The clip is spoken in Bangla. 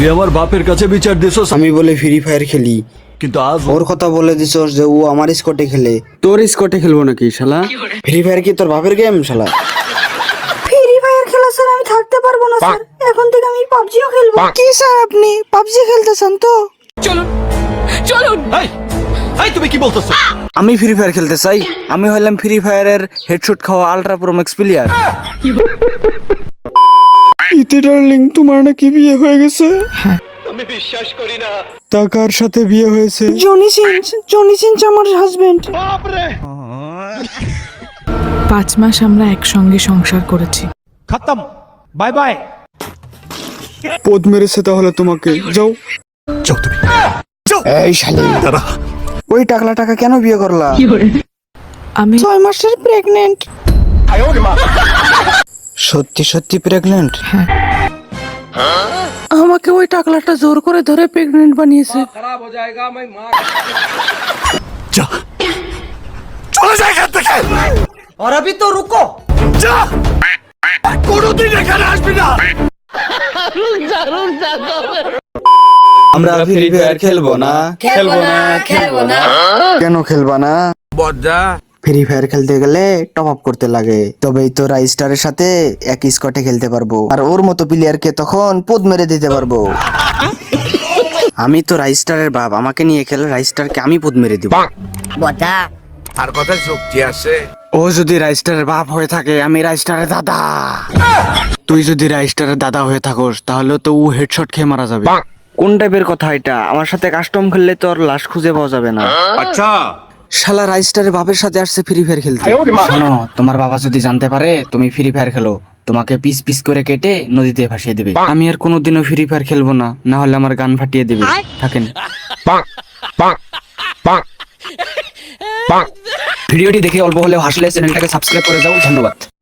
তুই আমার বাপের কাছে বিচার দিছস? আমি বলে ফ্রি ফায়ার খেলি। কিন্তু আজ ওর কথা বলে দিছস যে ও আমার স্কটে খেলে। তোর স্কটে খেলব নাকি শালা? ফ্রি ফায়ার কি তোর বাপের গেম শালা? ফ্রি ফায়ার খেলা স্যার আমি থাকতে পারব না স্যার এখন থেকে আমি পাবজিও খেলব। কি স্যার আপনি? পাবজি খেলতেছেন তো? এই, এই তুমি কি বলতেছো? আমি ফ্রি ফায়ার খেলতে চাই। আমি হলাম ফ্রি ফায়ারের হেডশট খাওয়া আলট্রা প্রো ম্যাক্স প্লেয়ার ইতি ডার্লিং তোমার নাকি বিয়ে হয়ে গেছে? হ্যাঁ। বিশ্বাস করি তা কার সাথে বিয়ে হয়েছে? জনি সিন্স জনি সিন্স আমার হাজবেন্ড পাঁচ মাস আমরা একসঙ্গে সংসার করেছি। খতম। Bye bye. পদ মেরেছে তাহলে তোমাকে। যাও। যাও তুমি। এই শালি। দাঁড়া। ওই টাকলা টাকা কেন বিয়ে করলা? আমি ছয় মাসের প্রেগনেন্ট সত্যি সত্যি প্রেগনেন্ট আমাকে ওই টাকলাটা জোর করে ধরে প্রেগনেন্ট বানিয়েছে যা চলে যা এখান থেকে और अभी तो रुको যা কোনোদিন এখানে আসবি না আমরা ফ্রি ফায়ার খেলবো না খেলবো না খেলবো না কেন খেলবা না ফ্রি ফায়ার খেলতে গেলে টপ আপ করতে লাগে। তবেই তো রাইস্টারের সাথে এক স্কটে খেলতে পারব। আর ওর মতো প্লেয়ারকে তখন পদ মেরে দিতে পারব। আমি তো রাইস্টারের বাপ আমাকে নিয়ে খেলে রাইস্টারকে আমি পদ মেরে দিব। বটা আর কথা যুক্তি আছে। ও যদি রাইস্টারের বাপ হয়ে থাকে আমি রাইস্টারের দাদা। তুই যদি রাইস্টারের দাদা হয়ে থাকোস তাহলে তো ও হেডশট খেয়ে মারা যাবে। কোন টাইপের কথা এটা? আমার সাথে কাস্টম খেললে তো আর লাশ খুঁজে পাওয়া যাবে না। আচ্ছা। শালা রাইস্টারের বাপের সাথে আসছে ফ্রি ফায়ার খেলতে। শোনো তোমার বাবা যদি জানতে পারে তুমি ফ্রি ফায়ার খেলো। তোমাকে পিস পিস করে কেটে নদীতে ভাসিয়ে দেবে। আমি আর কোনোদিনও ফ্রি ফায়ার খেলব না না হলে আমার গান ফাটিয়ে দেবে। থাকেন। ভিডিওটি দেখে অল্প হলেও হাসলে চ্যানেলটাকে সাবস্ক্রাইব করে যাও ধন্যবাদ।